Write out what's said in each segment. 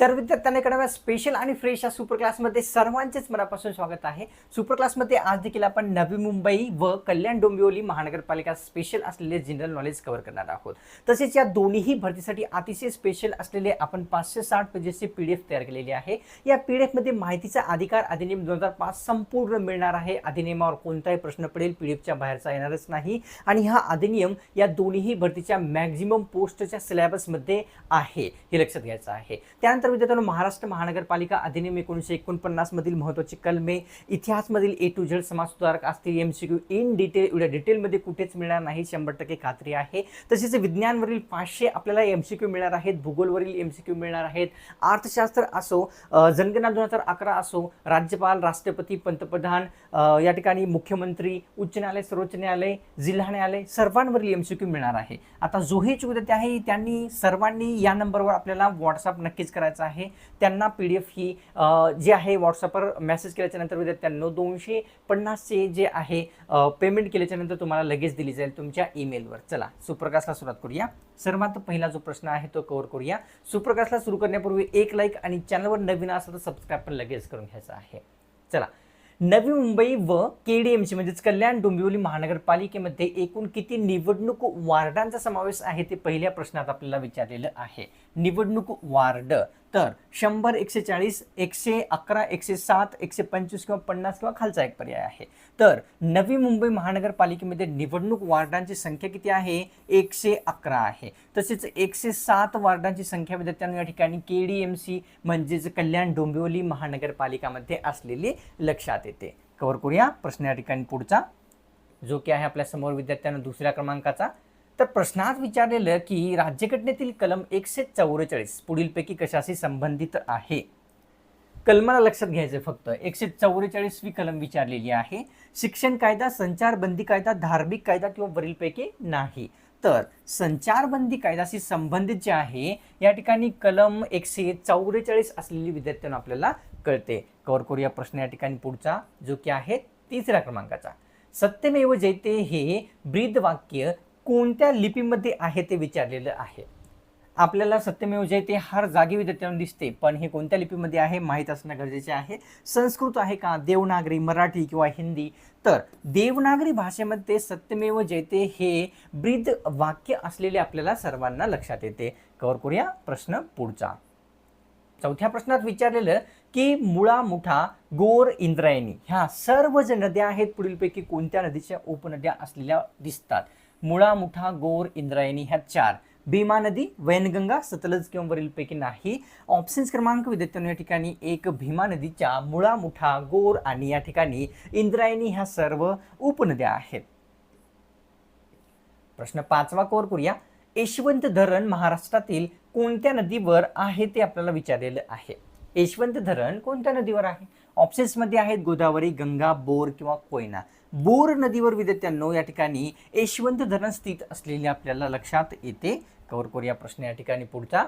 तर विद्यार्थ्यांना कडव्या स्पेशल आणि फ्रेश या सुपर क्लासमध्ये सर्वांचेच मनापासून स्वागत आहे. सुपर क्लासमध्ये आज देखील आपण नवी मुंबई व कल्याण डोंबिवली महानगरपालिका स्पेशल असलेले जनरल नॉलेज कव्हर करणार आहोत. तसेच या दोन्हीही भरतीसाठी अतिशय स्पेशल असलेले आपण पाचशे साठ पेजेसची पी डी एफ तयार केलेली आहे. या पी डी एफमध्ये माहितीचा अधिकार अधिनियम दोन हजार पाच संपूर्ण मिळणार आहे. अधिनियमावर कोणताही प्रश्न पडेल पी डी एफच्या बाहेरचा येणारच नाही. आणि हा अधिनियम या दोन्हीही भरतीच्या मॅक्झिमम पोस्टच्या सिलेबसमध्ये आहे हे लक्षात घ्यायचं आहे. त्यानंतर विद्यार्थ्यांनो महाराष्ट्र महानगरपालिका अधिनियम एकोणीसशे एकोणपन्नास मधील महत्त्वाची कलमे इतिहासमधील ए टू झेड समाज सुधारक असतील M C Q in detail एवढ्या डिटेलमध्ये कुठेच मिळणार नाही शंभर टक्के खात्री आहे. तसेच विज्ञानवरील पाचशे आपल्याला एम सी क्यू मिळणार आहेत भूगोलवरील एम सी क्यू मिळणार आहेत. अर्थशास्त्र असो जनगणना दोन हजार अकरा असो राज्यपाल राष्ट्रपती पंतप्रधान या ठिकाणी मुख्यमंत्री उच्च न्यायालय सर्वोच्च न्यायालय जिल्हा न्यायालय सर्वांवरील एम सी क्यू मिळणार आहे. आता जो चुकते आहे त्यांनी सर्वांनी या नंबरवर आपल्याला व्हॉट्सअप नक्कीच करायचं आहे. त्यांना पी डी एफ ही जे जी आहे व्हॉट्सअपवर मेसेज केल्याच्यानंतर विद्यार्थ्यांनो दोनशे पन्नासचे जे आहे पेमेंट केल्याच्यानंतर तुम्हाला लगेच दिली जाईल तुमच्या ईमेलवर चला सुप्रकाशला सुरुवात करूया. सर्वात पहिला जो प्रश्न आहे तो कव्हर करूया. सुप्रकाशला सुरू करण्यापूर्वी एक लाईक आणि चॅनलवर नवीन असेल तर सबस्क्राईब पण लगेच करून घ्यायचं आहे. चला नवी मुंबई व के डी एमसी म्हणजेच कल्याण डोंबिवली महानगरपालिकेमध्ये एकूण किती निवडणूक वार्डांचा समावेश आहे ते पहिल्या प्रश्नात आपल्याला विचारलेलं आहे. निवडणूक वार्ड तर शंभर एकशे चाळीस एकशे अकरा एकशे सात एकशे पंचवीस किंवा पन्नास किंवा खालचा एक पर्याय आहे. तर नवी मुंबई महानगरपालिकेमध्ये निवडणूक वार्डांची संख्या किती आहे? एकशे अकरा आहे. तसेच एकशे सात वार्डांची संख्या विद्यार्थ्यांना या ठिकाणी के डी एम सी म्हणजेच कल्याण डोंबिवली महानगरपालिकामध्ये असलेली लक्षात येते. कवर करूया प्रश्न या ठिकाणी पुढचा. जो की आहे आपल्यासमोर विद्यार्थ्यांना दुसऱ्या क्रमांकाचा. तर प्रश्नात विचारलेलं की राज्यघटनेतील कलम एकशे चौवेचाळीस पुढीलपैकी कशाशी संबंधित आहे? कलमाला लक्षात घ्यायचं फक्त. एकशे चौवेचाळीसवी कलम विचारलेली आहे. शिक्षण कायदा संचारबंदी कायदा धार्मिक कायदा किंवा वरीलपैकी नाही. तर संचारबंदी कायद्याशी संबंधित जे आहे या ठिकाणी कलम एकशे चौवेचाळीस असलेली विद्यार्थ्यांना आपल्याला कळते. कवर करूया प्रश्न या ठिकाणी पुढचा जो की आहे तिसऱ्या क्रमांकाचा. सत्यमेव जयते हे ब्रीद वाक्य कोणत्या लिपीमध्ये आहे ते विचारलेलं आहे? आपल्याला सत्यमेव जयते हर जागी विद्यार्थ्यांना दिसते पण हे कोणत्या लिपीमध्ये आहे माहीत असणं गरजेचे आहे? संस्कृत आहे का देवनागरी मराठी किंवा हिंदी? तर देवनागरी भाषेमध्ये सत्यमेव जयते हे ब्रीद वाक्य असलेले आपल्याला सर्वांना लक्षात येते. कवर करूया प्रश्न पुढचा. चौथ्या प्रश्नात विचारलेलं की मुळा मुठा गोर इंद्रायणी ह्या सर्व ज्या नद्या आहेत पुढीलपैकी कोणत्या नदीच्या उपनद्या असलेल्या दिसतात? मुळा मुठा गोर इंद्रायणी ह्या चार. भीमा नदी वैनगंगा सतलज किंवा वरीलपैकी नाही. ऑप्शन्स क्रमांक विद्यार्थ्यांनो या ठिकाणी एक भीमा नदीच्या मुळा मुठा गोर आणि या ठिकाणी इंद्रायणी ह्या सर्व उपनद्या आहेत. प्रश्न पाचवा कोर करूया. यशवंत धरण महाराष्ट्रातील कोणत्या नदीवर आहे ते आपल्याला विचारलेलं आहे. यशवंत धरण कोणत्या नदीवर आहे? ऑप्शन्समध्ये आहेत गोदावरी गंगा बोर किंवा कोयना. बोर नदीवर विद्यार्थ्यांनो या ठिकाणी यशवंत धरण स्थित असलेले आपल्याला लक्षात येते. कवर करूया प्रश्न या ठिकाणी पुढचा.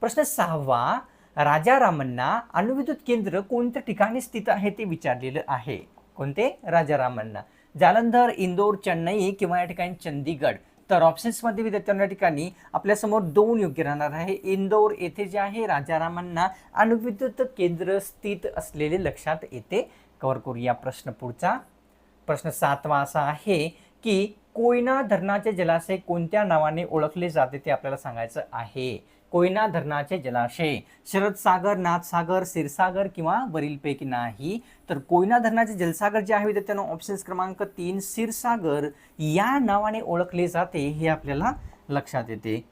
प्रश्न सहावा राजारामांना अणुविद्युत केंद्र कोणत्या ठिकाणी स्थित आहे ते विचारलेलं आहे. कोणते? राजारामांना. जालंधर इंदोर चेन्नई किंवा या ठिकाणी चंदीगड. तर ऑप्शन्समध्ये विद्यार्थ्यांना या ठिकाणी आपल्यासमोर दोन योग्य राहणार आहे. इंदोर येथे जे आहे राजारामांना अणुविद्युत केंद्र स्थित असलेले लक्षात येते. कवर करूया प्रश्न पुढचा. प्रश्न सातवा असा आहे की कोयना धरणाचे जलाशय कोणत्या नावाने ओळखले जाते ते आपल्याला सांगायचं आहे. कोयना धरणाचे जलाशय. शरदसागर नाथसागर क्षीरसागर किंवा वरीलपैकी नाही. तर कोयना धरणाचे जलसागर जे आहे विद्यार्थ्यांना ऑप्शन्स क्रमांक तीन क्षीरसागर या नावाने ओळखले जाते हे आपल्याला लक्षात येते.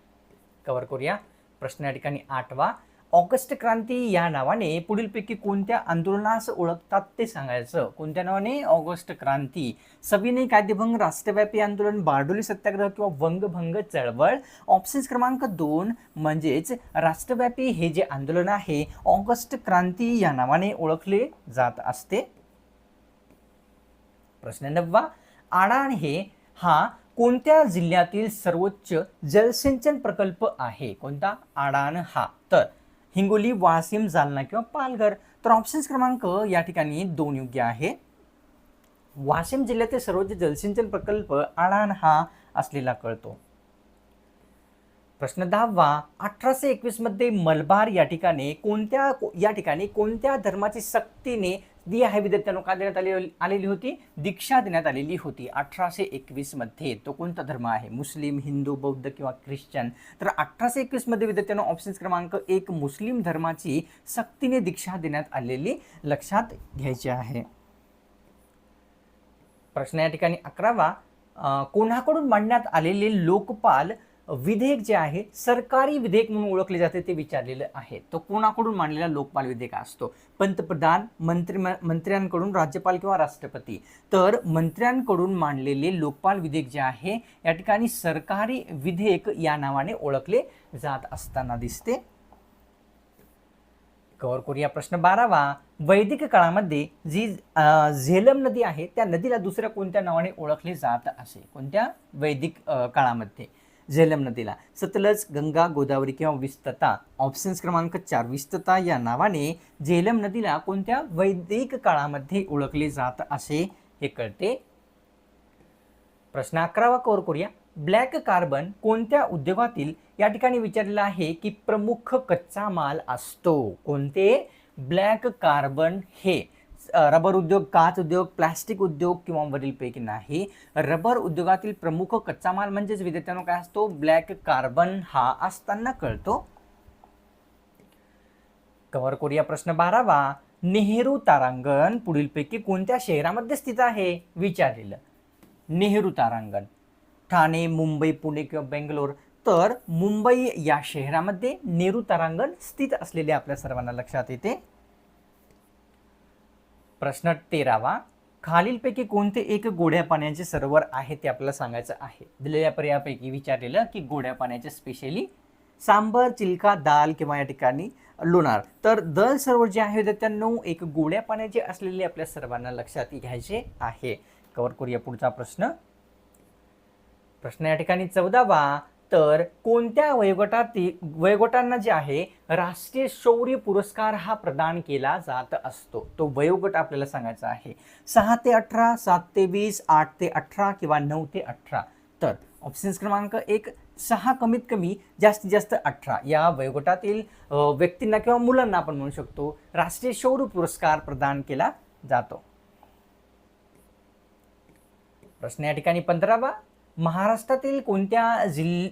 कवर करूया. प्रश्न या ठिकाणी आठवा. ऑगस्ट क्रांती या नावाने पुढीलपैकी कोणत्या आंदोलनास ओळखतात ते सांगायचं? कोणत्या नावाने? ऑगस्ट क्रांती. सविनय कायदेभंग राष्ट्रव्यापी आंदोलन बारडोली सत्याग्रह किंवा वंगभंग चळवळ. ऑप्शन्स क्रमांक दोन म्हणजेच राष्ट्रव्यापी हे जे आंदोलन आहे ऑगस्ट क्रांती या नावाने ओळखले जात असते. प्रश्न नववा आडाण हे हा कोणत्या जिल्ह्यातील सर्वोच्च जलसिंचन प्रकल्प आहे? कोणता? आडाण हा. तर हिंगोली वाशिम जालना किंवा पालघर. तर ऑप्शन्स क्रमांक या ठिकाणी दोन योग्य आहे. वाशिम जिल्ह्यातील सर्वोच्च जलसिंचन प्रकल्प आडाण हा असलेला कळतो. प्रश्न दहावा अठराशे एकवीसमध्ये मलबार या ठिकाणी कोणत्या या ठिकाणी कोणत्या धर्माची सक्तीने जी आहे? विद्यार्थ्यांना का देण्यात आले आलेली होती? दीक्षा देण्यात आलेली होती अठराशे एकवीसमध्ये. तो कोणता धर्म आहे? मुस्लिम हिंदू बौद्ध किंवा ख्रिश्चन? तर अठराशे एकवीसमध्ये विद्यार्थ्यांना ऑप्शन क्रमांक एक मुस्लिम धर्माची सक्तीने दीक्षा देण्यात आलेली लक्षात घ्यायची आहे. प्रश्न या ठिकाणी अकरावा कोणाकडून मांडण्यात आलेले लोकपाल विधेयक जे आहे सरकारी विधेयक म्हणून ओळखले जाते ते विचारलेलं आहे. तो कोणाकडून मांडलेला लोकपाल विधेयक असतो? पंतप्रधान मंत्री मंत्र्यांकडून राज्यपाल किंवा राष्ट्रपती? तर मंत्र्यांकडून मांडलेले लोकपाल विधेयक जे आहे या ठिकाणी सरकारी विधेयक या नावाने ओळखले जात असताना दिसते. कव्हर करूया प्रश्न बारावा. वैदिक काळामध्ये जी झेलम नदी आहे त्या नदीला दुसऱ्या कोणत्या नावाने ओळखले जात असे? कोणत्या? वैदिक काळामध्ये. झेलम नदीला. सतलज गंगा गोदावरी किंवा विस्तता. ऑप्शन्स क्रमांक चार विस्तता या नावाने झेलम नदीला कोणत्या वैदिक काळामध्ये ओळखले जात असे हे कळते. प्रश्न अकरावा कवर करूया. ब्लॅक कार्बन कोणत्या उद्योगातील या ठिकाणी विचारलेलं आहे की प्रमुख कच्चा माल असतो? कोणते? ब्लॅक कार्बन हे. रबर उद्योग काच उद्योग प्लास्टिक उद्योग किंवा वरीलपैकी नाही. रबर उद्योगातील प्रमुख कच्चा माल म्हणजेच विद्यार्थ्यांनो काय असतो? ब्लॅक कार्बन हा असताना कळतो. कव्हर करूया प्रश्न बारावा. नेहरू तारांगण पुढीलपैकी कोणत्या शहरामध्ये स्थित आहे? विचारलेलं. नेहरू तारांगण. ठाणे मुंबई पुणे किंवा बेंगलोर. तर मुंबई या शहरामध्ये नेहरू तारांगण स्थित असलेले आपल्या सर्वांना लक्षात येते. प्रश्न तेरावा. खालीलपैकी कोणते एक गोड्या पाण्याचे सरोवर आहे ते आपल्याला सांगायचं आहे. दिलेल्या पर्यायापैकी विचारलेलं की गोड्या पाण्याचे स्पेशली सांबर चिलका दाल किंवा या ठिकाणी लोणार. तर दल सरोवर जे आहे त्यांना एक गोड्या पाण्याचे असलेले आपल्या सर्वांना लक्षात घ्यायचे आहे. कवर करूया पुढचा प्रश्न. प्रश्न या ठिकाणी चौदावा. तर कोणत्या वयोगटातील वयोगटांना जे आहे राष्ट्रीय शौर्य पुरस्कार हा प्रदान केला जात असतो? तो वयोगट आपल्याला सांगायचा आहे. सहा ते अठरा सात ते वीस आठ ते अठरा किंवा नऊ ते अठरा. तर ऑप्शन्स क्रमांक एक सहा कमीत कमी जास्तीत जास्त अठरा. या वयोगटातील व्यक्तींना किंवा मुलांना आपण म्हणू शकतो राष्ट्रीय शौर्य पुरस्कार प्रदान केला जातो. प्रश्न या ठिकाणी पंधरावा. महाराष्ट्रातील कोणत्या जिल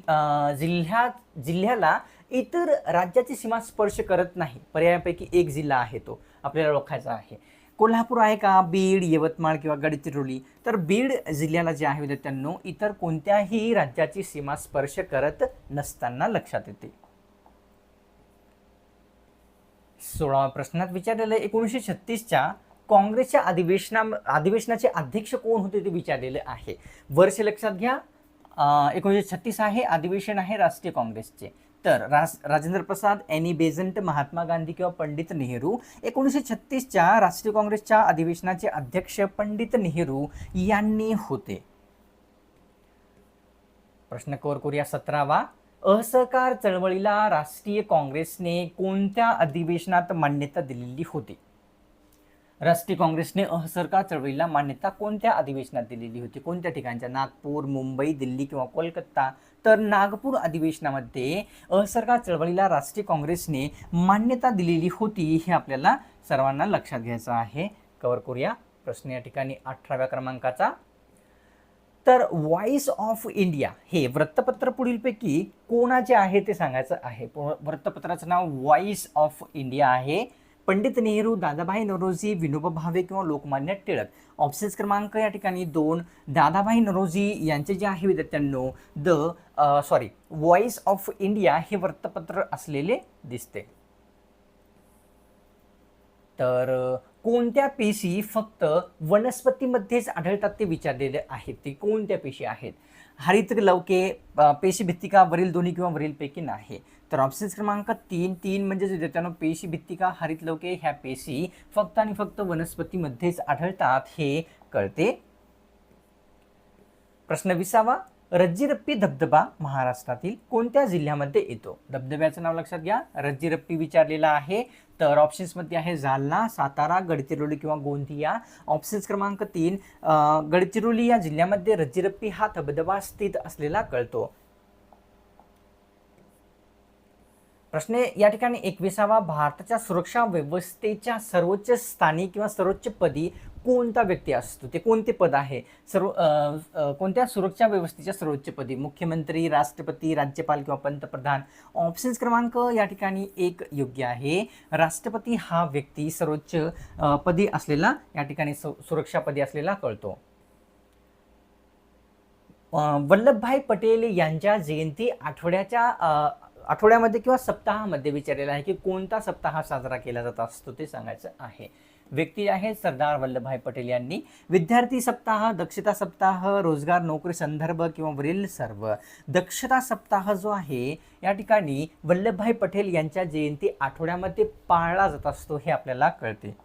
जिल्ह्यात जिल्ह्याला इतर राज्याची सीमा स्पर्श करत नाही? पर्यायापैकी एक जिल्हा आहे तो आपल्याला ओळखायचा आहे. कोल्हापूर आहे का? बीड यवतमाळ किंवा गडचिरोली? तर बीड जिल्ह्याला जे आहे विद्यार्थ्यांनो इतर कोणत्याही राज्याची सीमा स्पर्श करत नसताना लक्षात येते. सोळाव्या प्रश्नात विचारलेलं एकोणीसशे छत्तीसच्या काँग्रेसच्या अधिवेशना अधिवेशनाचे अध्यक्ष कोण होते ते विचारलेले आहे. वर्ष लक्षात घ्या एकोणीसशे छत्तीस आहे अधिवेशन आहे राष्ट्रीय काँग्रेसचे. तर रास राजेंद्र प्रसाद एनी बेझंट महात्मा गांधी किंवा पंडित नेहरू एकोणीसशे छत्तीसच्या राष्ट्रीय काँग्रेसच्या अधिवेशनाचे अध्यक्ष पंडित नेहरू यांनी होते. प्रश्न कवर करूया सतरावा. असहकार चळवळीला राष्ट्रीय काँग्रेसने कोणत्या अधिवेशनात मान्यता दिलेली होती? राष्ट्रीय काँग्रेसने असहकार चळवळीला मान्यता कोणत्या अधिवेशनात दिलेली होती? कोणत्या ठिकाणच्या? नागपूर मुंबई दिल्ली किंवा कोलकाता? तर नागपूर अधिवेशनामध्ये असहकार चळवळीला राष्ट्रीय काँग्रेसने मान्यता दिलेली होती हे आपल्याला सर्वांना लक्षात घ्यायचं आहे. कवर करूया प्रश्न या ठिकाणी अठराव्या क्रमांकाचा. तर व्हॉइस ऑफ इंडिया हे वृत्तपत्र पुढीलपैकी कोणाचे आहे ते सांगायचं आहे. वृत्तपत्राचं नाव व्हॉइस ऑफ इंडिया आहे. पंडित नेहरू दादाभाई नरोजी विनोबा भावे किंवा लोकमान्य टिळक. ऑप्शन्स क्रमांक या ठिकाणी दोन. दादाभाई नरोजी यांचे जे आहे विद्यार्थ्यांनो the sorry voice of India हे वृत्तपत्र असलेले दिसते. तर कोणत्या पेशी फक्त वनस्पतीमध्येच आढळतात ते विचारलेले आहेत? ते कोणत्या पेशी आहेत? हरित लवके पेशी भित्तिका वरील दोन्ही किंवा वरीलपैकी नाही. तर ऑप्शन्स क्रमांक तीन तीन म्हणजे जे त्यानं पेशी भित्तिका हरित लवके ह्या पेशी फक्त आणि फक्त वनस्पतीमध्येच आढळतात हे कळते. प्रश्न विसावा. रज्जीरप्पी धबधबा महाराष्ट्रातील कोणत्या जिल्ह्यामध्ये येतो? धबधब्याचं नाव लक्षात घ्या. रज्जीरप्पी विचारलेला आहे. तर ऑप्शन्समध्ये आहे जालना सातारा गडचिरोली किंवा गोंदिया. ऑप्शन्स क्रमांक तीन गडचिरोली या जिल्ह्यामध्ये रज्जीरप्पी हा धबधबा स्थित असलेला कळतो. प्रश्न या ठिकाणी एकविसावा भारताच्या सुरक्षा व्यवस्थेच्या सर्वोच्च स्थानी किंवा सर्वोच्च पदी कोणता व्यक्ती असतो? ते कोणते पद आहे? सर्व कोणत्या सुरक्षा व्यवस्थेच्या सर्वोच्च पदी? मुख्यमंत्री राष्ट्रपती राज्यपाल किंवा पंतप्रधान? ऑप्शन्स क्रमांक या ठिकाणी एक योग्य आहे. राष्ट्रपती हा व्यक्ती सर्वोच्च पदी असलेला या ठिकाणी सु- सुरक्षा पदी असलेला कळतो. वल्लभभाई पटेल यांच्या जयंती आठवड्याच्या आठवड्यामध्ये किंवा सप्ताहामध्ये विचारलेला आहे की कोणता सप्ताह साजरा केला जात असतो ते सांगायचं आहे. व्यक्ती आहे सरदार वल्लभभाई पटेल यांनी. विद्यार्थी सप्ताह दक्षता सप्ताह रोजगार नोकरी संदर्भ किंवा वरील सर्व. दक्षता सप्ताह जो आहे या ठिकाणी वल्लभभाई पटेल यांच्या जयंती आठवड्यामध्ये पाळला जात असतो हे आपल्याला कळते.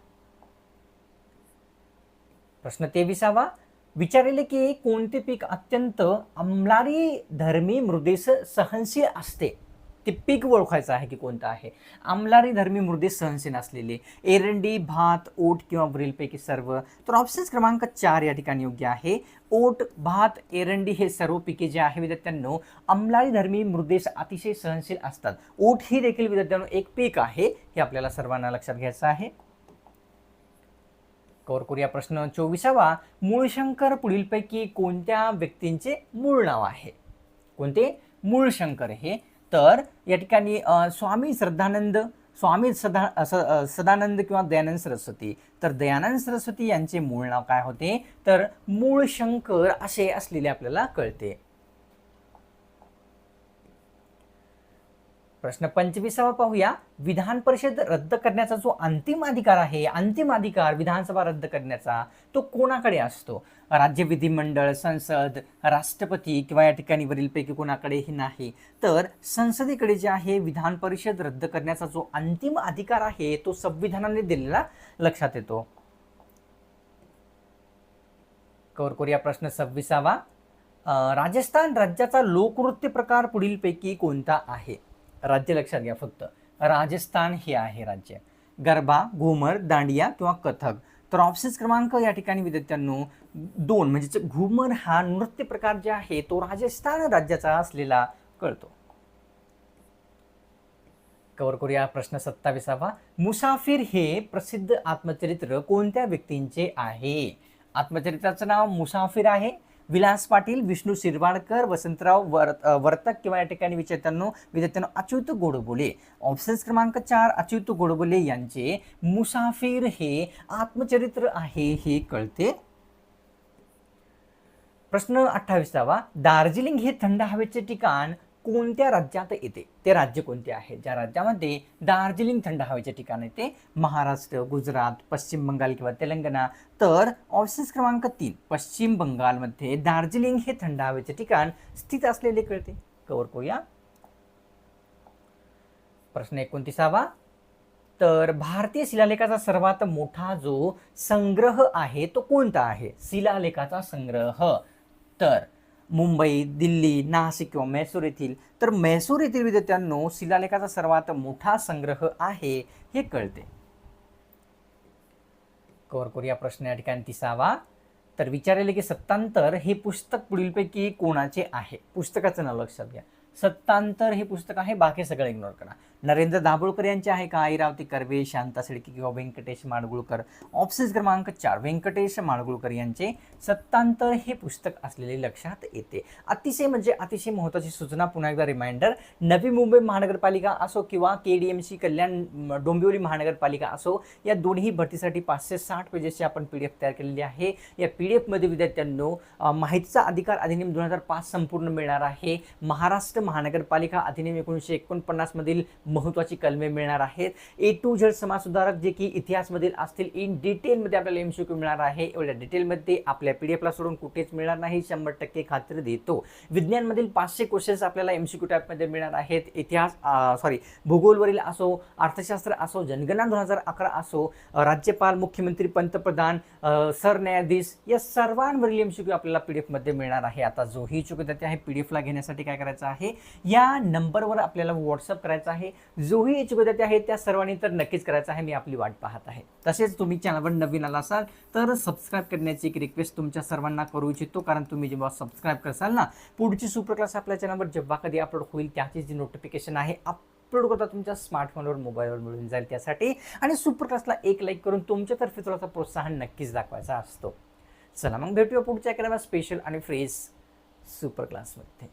प्रश्न तेविसावा. विचारले की कोणते पीक अत्यंत अंमलारी धर्मी मृदेस सहनशील असते? ते पीक ओळखायचं आहे की कोणतं आहे. आमलारी धर्मी मृदे सहनशील असलेले एरंडी भात ओट किंवा ब्रिलपैकी सर्व तर ऑप्शन्स क्रमांक चार या ठिकाणी योग्य आहे. ओट भात एरंडी हे सर्व पिके जे आहे विद्यार्थ्यांनो अमलारी धर्मी मृदेस अतिशय सहनशील असतात. ओट ही देखील विद्यार्थ्यांनो एक पीक आहे हे आपल्याला सर्वांना लक्षात घ्यायचं आहे. कवर करूया प्रश्न चोवीसावा. मूळशंकर पुढीलपैकी कोणत्या व्यक्तींचे मूळ नाव आहे? कोणते? मूळशंकर हे. तर या ठिकाणी स्वामी श्रद्धानंद स्वामी सदा सदानंद किंवा दयानंद सरस्वती. तर दयानंद सरस्वती यांचे मूळ नाव काय होते? तर मूळशंकर असे असलेले आपल्याला कळते. प्रश्न पंचवीसावा पाहूया. विधान परिषद रद्द करण्याचा जो अंतिम अधिकार आहे अंतिम अधिकार विधानसभा रद्द करण्याचा तो कोणाकडे असतो? राज्य विधिमंडळ संसद राष्ट्रपती किंवा या ठिकाणी वरीलपैकी कोणाकडेही नाही. तर संसदेकडे जे आहे विधान परिषद रद्द करण्याचा जो अंतिम अधिकार आहे तो संविधानाने दिलेला लक्षात येतो. कवर करूया प्रश्न सव्वीसावा. राजस्थान राज्याचा लोकनृत्य प्रकार पुढीलपैकी कोणता आहे? राज्य लक्षात घ्या फक्त. राजस्थान हे आहे राज्य. गरबा घुमर दांडिया किंवा कथक. तर ऑप्शन्स क्रमांक या ठिकाणी विद्यार्थ्यांनो दोन. म्हणजे घुमर हा नृत्य प्रकार जे आहे तो राजस्थान राज्याचा असलेला कळतो. कवर करूया प्रश्न सत्तावीसावा. मुसाफिर हे प्रसिद्ध आत्मचरित्र कोणत्या व्यक्तींचे आहे? आत्मचरित्राचं नाव मुसाफिर आहे. विलास पाटील विष्णू शिरवाडकर वसंतराव वर वर्तक किंवा या ठिकाणी विचारत्यांनो विद्यार्थ्यांनो अच्युत गोडबोले. ऑप्शन्स क्रमांक चार अच्युत गोडबोले यांचे मुसाफिर हे आत्मचरित्र आहे हे कळते. प्रश्न अठ्ठावीसावा दार्जिलिंग हे थंड हवेचे ठिकाण कोणत्या राज्यात येते? ते राज्य कोणते आहे? ज्या राज्यामध्ये दार्जिलिंग थंड हवेचे ठिकाण येते महाराष्ट्र गुजरात पश्चिम बंगाल किंवा तेलंगणा. तर ऑप्शन्स क्रमांक तीन पश्चिम बंगालमध्ये दार्जिलिंग हे थंड हवेचे ठिकाण स्थित असलेले कळते. कवर करूया. प्रश्न एकोणतीसावा. तर भारतीय शिलालेखाचा सर्वात मोठा जो संग्रह आहे तो कोणता आहे? शिलालेखाचा संग्रह. तर मुंबई दिल्ली नाशिक किंवा मैसूर येथील. तर मैसूर येथील विद्यार्थ्यांनो शिलालेखाचा सर्वात मोठा संग्रह आहे हे कळते. कवर करूया प्रश्न या ठिकाणी तिसावा. तर विचारले की सत्तांतर हे पुस्तक पुढीलपैकी कोणाचे आहे? पुस्तकाचं नाव लक्षात घ्या. सत्तांतर हे पुस्तक आहे बाकी सगळं इग्नोर करा. नरेंद्र दाभोळकर यांचे आहे का? ऐरावती कर्वे शांता शेळके किंवा व्यंकटेश माडगुळकर. ऑप्शन क्रमांक चार व्यंकटेश माडगुळकर यांचे सत्तांतर हे पुस्तक असलेले लक्षात येते. अतिशय म्हणजे अतिशय महत्त्वाची सूचना पुन्हा एकदा रिमाइंडर नवी मुंबई महानगरपालिका असो किंवा K D M C Kalyan Dombivli महानगरपालिका असो या दोन्ही भरतीसाठी पाचशे साठ पेजेसची आपण पी डी एफ तयार केलेली आहे. या पी डी एफमध्ये विद्यार्थ्यांनो माहितीचा अधिकार अधिनियम दोन हजार पाच संपूर्ण मिळणार आहे. महाराष्ट्र महानगरपालिका अधिनियम एकोणीसशे एकोणपन्नासमधील महत्त्वाची कलमे मिळणार आहेत. ए टू झेड समाजसुधारक जे की इतिहासमधील असतील इन डिटेलमध्ये आपल्याला एम सी क्यू मिळणार आहे. एवढ्या डिटेलमध्ये आपल्या पी डी एफला सोडून कुठेच मिळणार नाही. शंभर टक्के खात्री देतो. विज्ञानमधील पाचशे क्वेश्चन्स आपल्याला एम सी क्यू टाईपमध्ये मिळणार आहेत. इतिहास सॉरी भूगोलवरील असो अर्थशास्त्र असो जनगणना दोन हजार अकरा असो राज्यपाल मुख्यमंत्री पंतप्रधान सरन्यायाधीश या सर्वांवरील एम सी क्यू आपल्याला पी डी एफमध्ये मिळणार आहे. आता जोही चुकत आहे पी डी एफला घेण्यासाठी काय करायचं आहे? या नंबरवर आपल्याला व्हॉट्सअप करायचं आहे. जोही इच्छुक विद्यार्थी आहे त्या सर्वांनी तर नक्कीच करायचं आहे मी आपली वाट पाहत आहे. तसेच तुम्ही चॅनलवर नवीन आला असाल तर सबस्क्राईब करण्याची एक रिक्वेस्ट तुमच्या सर्वांना करू इच्छितो कारण तुम्ही जेव्हा सबस्क्राईब करसाल ना पुढची सुपर क्लास आपल्या चॅनलवर जेव्हा कधी अपलोड होईल त्याची जी नोटिफिकेशन आहे आप अपलोड करता तुमच्या स्मार्टफोनवर मोबाईलवर मिळून जाईल त्यासाठी. आणि सुपर क्लासला एक लाईक करून तुमच्यातर्फे थोडासा प्रोत्साहन नक्कीच दाखवायचा असतो. चला मग भेटूया पुढच्या एखाद्या स्पेशल आणि फ्रेश सुपर क्लासमध्ये